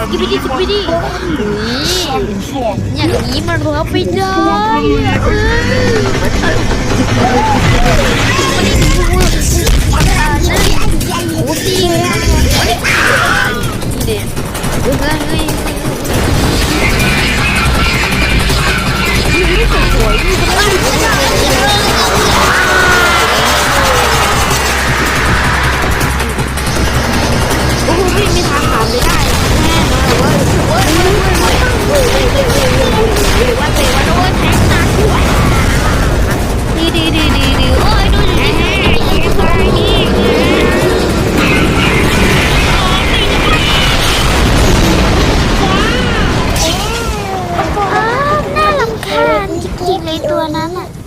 สกิปปี้สกิปปี้อย่างนี้มันรับไม่ได้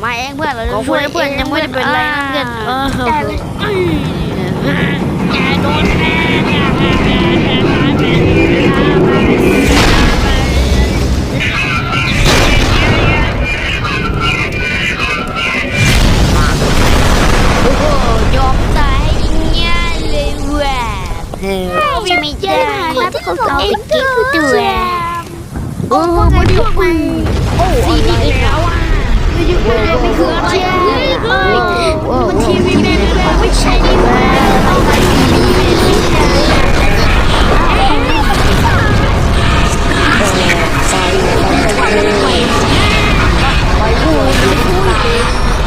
มาเองเพื่อนเรา ขอ จะ พู ช่ ด วย นะเพื่อนยังไม่ได้เป็นไรนะเพื่อนเออ แต่แกโดนแพ้ โอ้โหยอมตายง่ายเลยแหวะ ไม่มีใจรับเขาเอาไปกินตัว โอ้โหไม่ได้คุยโ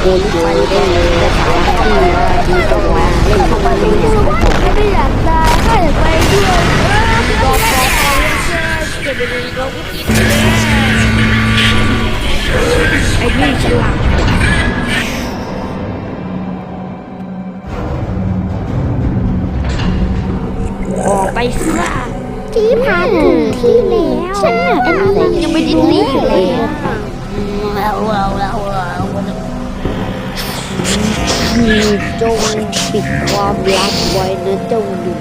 ดินไปเล่นเลยสามที่มาทีตรงมาเล่นเข้ามาเล่นในสมองไม่ได้อยากตายถ้าอยากไปด้วยบอกบอกไอ้นี่ฉลาดออกไปซะที่ผ่านที่แล้วฉันอันนี้ยังไม่ได้รีบเลยว้าว จงปิดความลับไว้นะเจ้าหนู